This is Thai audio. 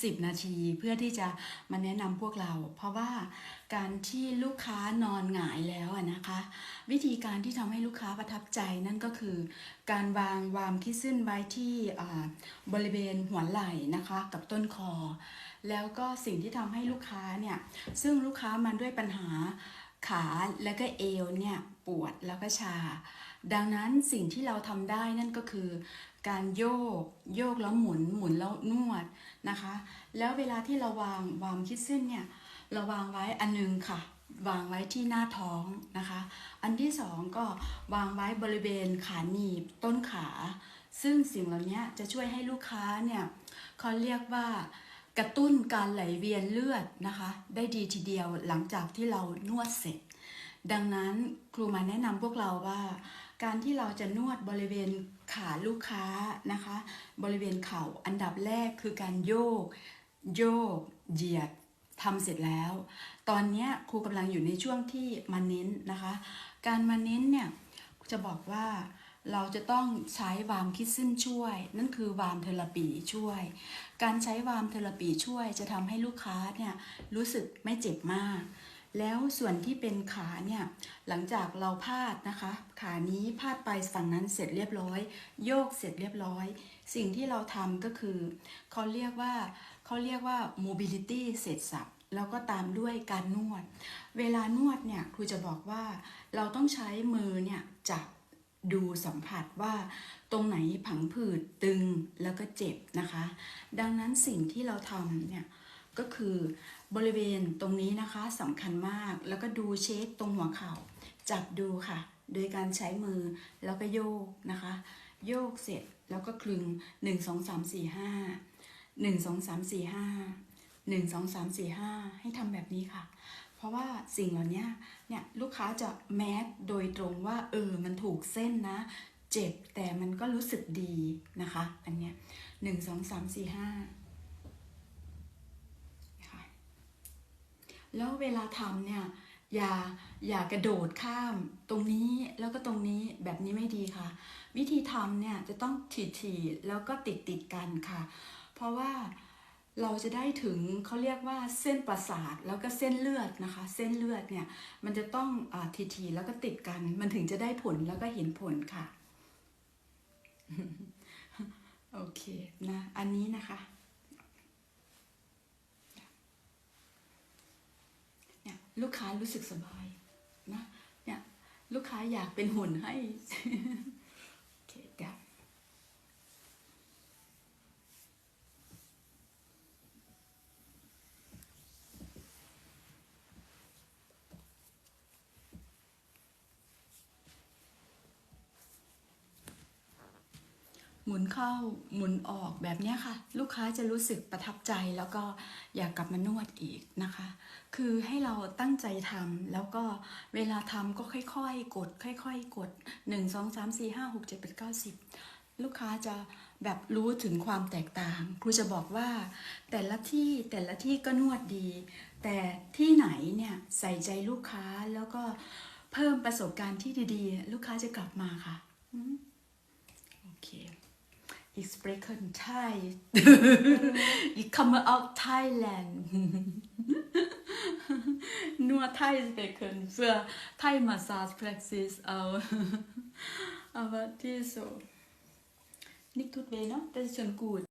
10 นาทีเพื่อที่จะมาแนะนำพวกเรา เพราะว่าการที่ลูกค้านอนหงายแล้วอะนะคะ วิธีการที่ทำให้ลูกค้าประทับใจนั่นก็คือ การวางวามคิดซึ่นไว้ที่บริเวณหัวไหล่นะคะกับต้นคอ แล้วก็สิ่งที่ทำให้ลูกค้าเนี่ยซึ่งลูกค้ามันด้วยปัญหา ขาและก็เอวเนี่ยปวดแล้วก็ชา ดังนั้นสิ่งที่เราทำได้นั่นก็คือ การโยกโยกแล้วหมุนหมุนแล้วนวดนะคะ แล้วเวลาที่เราวางวางคิดเส้นเนี่ยเราวางไว้อันหนึงค่ะ วางไว้ที่หน้าท้องนะคะ อันที่สองก็วางไว้บริเวณขาหนีบต้นขา ซึ่งสิ่งเหล่านี้จะช่วยให้ลูกค้าเนี่ยเขาเรียกว่า กระตุ้นการไหลเวียนเลือดนะคะ ได้ดีทีเดียวหลังจากที่เรานวดเสร็จ ดังนั้นครูมาแนะนำพวกเราว่า การที่เราจะนวดบริเวณขาลูกค้านะคะ บริเวณเข่าอันดับแรกคือการโยก โยก เหยียดทำเสร็จแล้ว ตอนนี้ครูกำลังอยู่ในช่วงที่มาเน้นนะคะ การมาเน้นเนี่ยจะบอกว่า เราจะต้องใช้วามคิดซึ่นช่วย นั่นคือวามเทอราปีช่วย การใช้วามเทอราปีช่วยจะทำให้ลูกค้าเนี่ยรู้สึกไม่เจ็บมาก แล้วส่วนที่เป็นขาเนี่ยหลังจากเราพาดนะคะ ขานี้พาดไปฝั่งนั้นเสร็จเรียบร้อย โยกเสร็จเรียบร้อย สิ่งที่เราทำก็คือเขาเรียกว่าเขาเรียกว่า mobility เสร็จสับแล้วก็ตามด้วยการนวด เวลานวดเนี่ยครูจะบอกว่าเราต้องใช้มือเนี่ยจับ ดูสัมผัสว่าตรงไหนผังผืดตึงแล้วก็เจ็บนะคะ ดังนั้นสิ่งที่เราทำเนี่ยก็คือบริเวณตรงนี้นะคะสำคัญมากแล้วก็ดูเช็คตรงหัวเข่า จับดูค่ะ โดยการใช้มือแล้วก็โยกนะคะ โยกเสร็จแล้วก็คลึง 1 2 3 4 5 1 2 3 4 5 1 2 3 4 5 ให้ทำแบบนี้ค่ะ ราะว่าสิ่งเหล่านี้เนี่ยลูกค้าจะแมสโดยตรงว่าเออมันถูกเส้นนะ เจ็บแต่มันก็รู้สึกดีนะคะ อันเนี้ยหนึ่งสองสามสี่ห้าค่ะแล้วเวลาทำเนี่ยอย่าอย่ากระโดดข้ามตรงนี้แล้วก็ตรงนี้แบบนี้ไม่ดีค่ะ วิธีทำเนี่ยจะต้องถี่ๆแล้วก็ติดติดๆกันค่ะ เพราะว่า เราจะได้ถึงเขาเรียกว่าเส้นประสาทแล้วก็เส้นเลือดนะคะ เส้นเลือดเนี่ยมันจะต้องอทีๆแล้วก็ติดกัน มันถึงจะได้ผลแล้วก็เห็นผลค่ะ โอเคนะอันนี้นะคะเนี่ยลูกค้ารู้สึกสบายนะเนี่ยลูกค้าอยากเป็นหุ่นให้ โอเคเดี๋ยวห มุนเข้าหมุนออกแบบนี้ค่ะ ลูกค้าจะรู้สึกประทับใจแล้วก็อยากกลับมานวดอีกนะคะ คือให้เราตั้งใจทำแล้วก็เวลาทำก็ค่อยๆ กด ค่อย ๆ กด 1 2 3 4 5 6 7 8 9 10 ลูกค้าจะแบบรู้ถึงความแตกต่าง ครูจะบอกว่า แต่ละที่แต่ละที่ก็นวดดี แต่ที่ไหนเนี่ยใส่ใจลูกค้าแล้วก็เพิ่มประสบการณ์ที่ดีๆ ลูกค้าจะกลับมาค่ะ โอเค Ich spreche Thai. ich komme aus Thailand. Nur Thai sprechen für Thai Massage Praxis auch. Aber die so. Nicht tut weh, ne? Das ist schon gut.